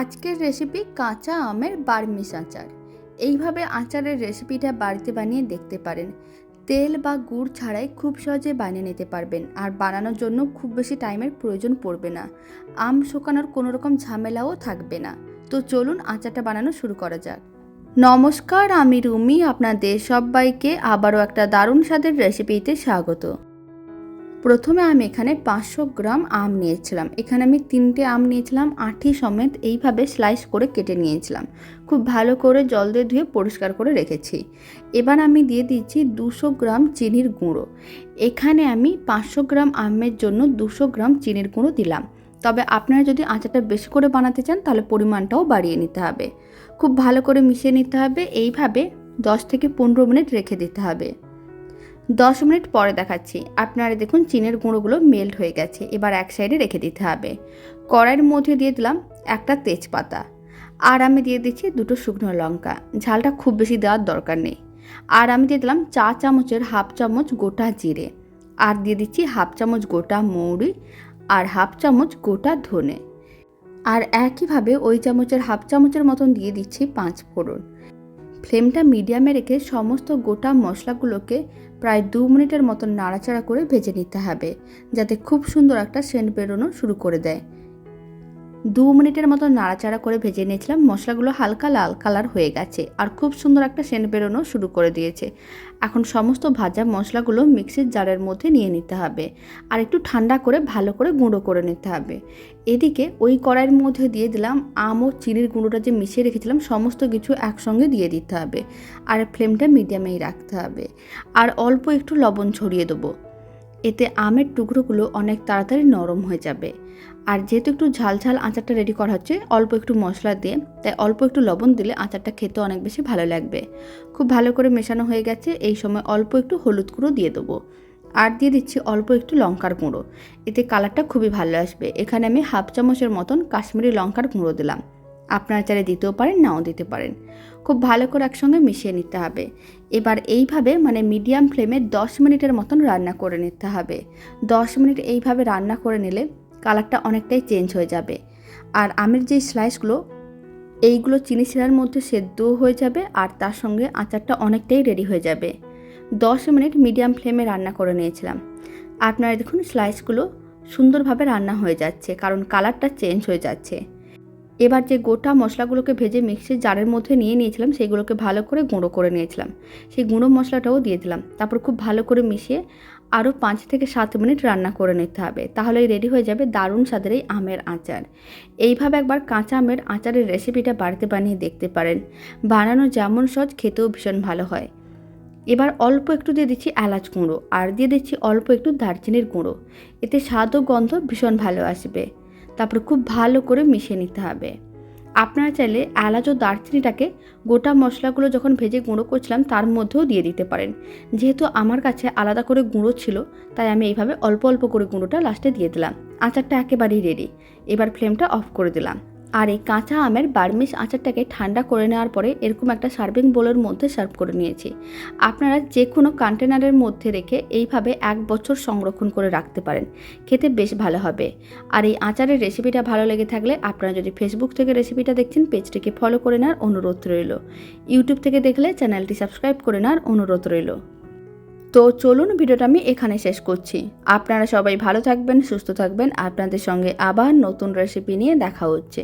আজকের রেসিপি কাঁচা আমের বার্মিস আচার। এইভাবে আচারের রেসিপিটা বাড়িতে বানিয়ে দেখতে পারেন। তেল বা গুড় ছাড়াই খুব সহজে বানিয়ে নিতে পারবেন আর বানানোর জন্য খুব বেশি টাইমের প্রয়োজন পড়বে না। আম শুকানোর কোনো রকম ঝামেলাও থাকবে না। তো চলুন আচারটা বানানো শুরু করা যাক। নমস্কার, আমি রুমি, আপনাদের সবাইকে আবারও একটা দারুণ স্বাদের রেসিপিতে স্বাগত। প্রথমে আমি এখানে পাঁচশো গ্রাম আম নিয়েছিলাম। এখানে আমি তিনটে আম নিয়েছিলাম আঠি সমেত এইভাবে স্লাইস করে কেটে নিয়েছিলাম। খুব ভালো করে জল দিয়ে ধুয়ে পরিষ্কার করে রেখেছি। এবার আমি দিয়ে দিচ্ছি দুশো গ্রাম চিনির গুঁড়ো। এখানে আমি পাঁচশো গ্রাম আমের জন্য দুশো গ্রাম চিনির গুঁড়ো দিলাম। তবে আপনারা যদি আচারটা বেশি করে বানাতে চান, তাহলে পরিমাণটাও বাড়িয়ে নিতে হবে। খুব ভালো করে মিশিয়ে নিতে হবে। এইভাবে দশ থেকে পনেরো মিনিট রেখে দিতে হবে। দশ মিনিট পরে দেখাচ্ছি। আপনারা দেখুন চিনের গুঁড়োগুলো মেল্ট হয়ে গেছে। এবার এক সাইডে রেখে দিতে হবে। কড়াইয়ের মধ্যে দিয়ে দিলাম একটা তেজপাতা। আর আমি দিয়ে দিচ্ছি দুটো শুকনো লঙ্কা। ঝালটা খুব বেশি দেওয়ার দরকার নেই। আর আমি দিয়ে দিলাম চা চামচের হাফ চামচ গোটা জিরে। আর দিয়ে দিচ্ছি হাফ চামচ গোটা মৌরি আর হাফ চামচ গোটা ধনে। আর একইভাবে ওই চামচের হাফ চামচের মতন দিয়ে দিচ্ছি পাঁচ ফোড়ন। ফ্লেমটা মিডিয়ামে রেখে সমস্ত গোটা মশলাগুলোকে প্রায় দু মিনিটের মতো নাড়াচাড়া করে ভেজে নিতে হবে, যাতে খুব সুন্দর একটা সেন্ট বেরোনো শুরু করে দেয়। দু মিনিটের মতো নাড়াচাড়া করে ভেজে নিয়েছিলাম। মশলাগুলো হালকা লাল কালার হয়ে গেছে আর খুব সুন্দর একটা সেন্ট বেরোনো শুরু করে দিয়েছে। এখন সমস্ত ভাজা মশলাগুলো মিক্সির জারের মধ্যে নিয়ে নিতে হবে আর একটু ঠান্ডা করে ভালো করে গুঁড়ো করে নিতে হবে। এদিকে ওই কড়াইয়ের মধ্যে দিয়ে দিলাম আম ও চিনির গুঁড়োটা যে মিশিয়ে রেখেছিলাম, সমস্ত কিছু একসঙ্গে দিয়ে দিতে হবে আর ফ্লেমটা মিডিয়ামেই রাখতে হবে। আর অল্প একটু লবণ ছড়িয়ে দেবো। এতে আমের টুকরোগুলো অনেক তাড়াতাড়ি নরম হয়ে যাবে। আর যেহেতু একটু ঝাল ঝাল আচারটা রেডি করা হচ্ছে, অল্প একটু মশলা দিয়ে, তাই অল্প একটু লবণ দিলে আচারটা খেতে অনেক বেশি ভালো লাগবে। খুব ভালো করে মেশানো হয়ে গেছে, এই সময় অল্প একটু হলুদ গুঁড়ো দিয়ে দেবো। আর দিয়ে দিচ্ছি অল্প একটু লঙ্কার গুঁড়ো, এতে কালারটা খুবই ভালো আসবে। এখানে আমি হাফ চামচের মতন কাশ্মীরি লঙ্কার গুঁড়ো দিলাম। আপনারা চাইলে দিতেও পারেন, নাও দিতে পারেন। খুব ভালো করে একসঙ্গে মিশিয়ে নিতে হবে। এবার এইভাবে মানে মিডিয়াম ফ্লেমে দশ মিনিটের মতন রান্না করে নিতে হবে। দশ মিনিট এইভাবে রান্না করে নিলে কালারটা অনেকটাই চেঞ্জ হয়ে যাবে। আর আমের যে স্লাইসগুলো, এইগুলো চিনি শিরার মধ্যে সেদ্ধ হয়ে যাবে আর তার সঙ্গে আচারটা অনেকটাই রেডি হয়ে যাবে। দশ মিনিট মিডিয়াম ফ্লেমে রান্না করে নিয়েছিলাম। আপনারা দেখুন স্লাইসগুলো সুন্দরভাবে রান্না হয়ে যাচ্ছে, কারণ কালারটা চেঞ্জ হয়ে যাচ্ছে। এবার যে গোটা মশলাগুলোকে ভেজে মিক্সির জারের মধ্যে নিয়ে নিয়েছিলাম, সেগুলোকে ভালো করে গুঁড়ো করে নিয়েছিলাম। সেই গুঁড়ো মশলাটাও দিয়ে দিলাম। তারপর খুব ভালো করে মিশিয়ে আরও পাঁচ থেকে সাত মিনিট রান্না করে নিতে হবে। তাহলেই রেডি হয়ে যাবে দারুণ স্বাদের এই আমের আচার। এইভাবে একবার কাঁচা আমের আচারের রেসিপিটা বাড়িতে বানিয়ে দেখতে পারেন। বানানো যেমন সহজ, খেতেও ভীষণ ভালো হয়। এবার অল্প একটু দিয়ে দিচ্ছি এলাচ গুঁড়ো, আর দিয়ে দিচ্ছি অল্প একটু দারচিনির গুঁড়ো। এতে স্বাদ ও গন্ধ ভীষণ ভালো আসবে। তারপরে খুব ভালো করে মিশিয়ে নিতে হবে। আপনারা চাইলে এলাচ ও দারচিনিটাকে গোটা মশলাগুলো যখন ভেজে গুঁড়ো করছিলাম, তার মধ্যেও দিয়ে দিতে পারেন। যেহেতু আমার কাছে আলাদা করে গুঁড়ো ছিল, তাই আমি এইভাবে অল্প অল্প করে গুঁড়োটা লাস্টে দিয়ে দিলাম। আচারটা একেবারেই রেডি এবার ফ্লেমটা অফ করে দিলাম। আর এই কাঁচা আমের বার্মিস আচারটাকে ঠান্ডা করে নেওয়ার পরে এরকম একটা সার্ভিং বোলের মধ্যে সার্ভ করে নিয়েছি। আপনারা যে কোনো কন্টেনারের মধ্যে রেখে এইভাবে এক বছর সংরক্ষণ করে রাখতে পারেন। খেতে বেশ ভালো হবে। আর এই আচারের রেসিপিটা ভালো লেগে থাকলে আপনারা যদি ফেসবুক থেকে রেসিপিটা দেখছেন, পেজটিকে ফলো করে নেওয়ার অনুরোধ রইল। ইউটিউব থেকে দেখলে চ্যানেলটি সাবস্ক্রাইব করে নেওয়ার অনুরোধ রইল। তো চলুন ভিডিওটা আমি এখানে শেষ করছি। আপনারা সবাই ভালো থাকবেন, সুস্থ থাকবেন। আপনাদের সঙ্গে আবার নতুন রেসিপি নিয়ে দেখা হচ্ছে।